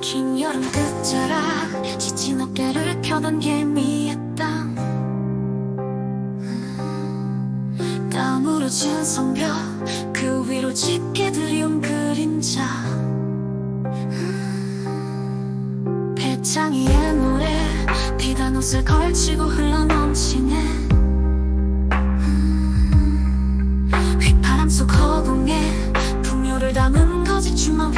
긴 여름 끝자락 지친 어깨를 펴던 음, 땀으로 지은 성벽 그 위로 짙게 들이운 그림자. 음, 배짱이의 노래 비단 옷을 걸치고 흘러넘치네. 음, 휘파람 속 허공에 풍요를 담은 거짓 주먹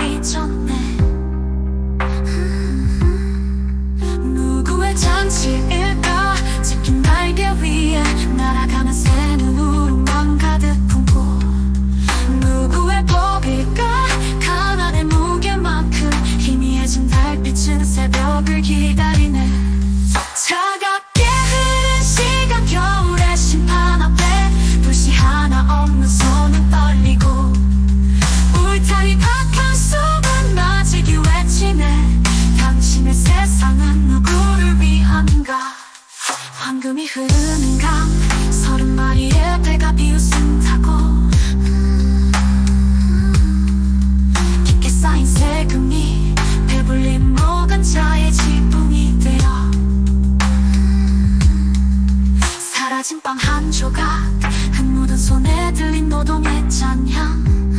황금이 흐르는 강 서른 마리의 배가 비웃음타고. 깊게 쌓인 세금이 배불린 모간자의 지붕이 되어. 사라진 빵 한 조각 흙 묻은 손에 들린 노동의 찬양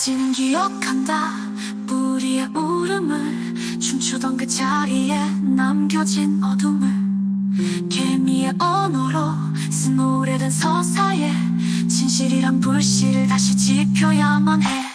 대지는 기억한다. 뿌리의 울음을 춤추던 그 자리에 남겨진 어둠을 개미의 언어로 쓴 오래된 서사에 진실이란 불씨를 다시 지펴야만 해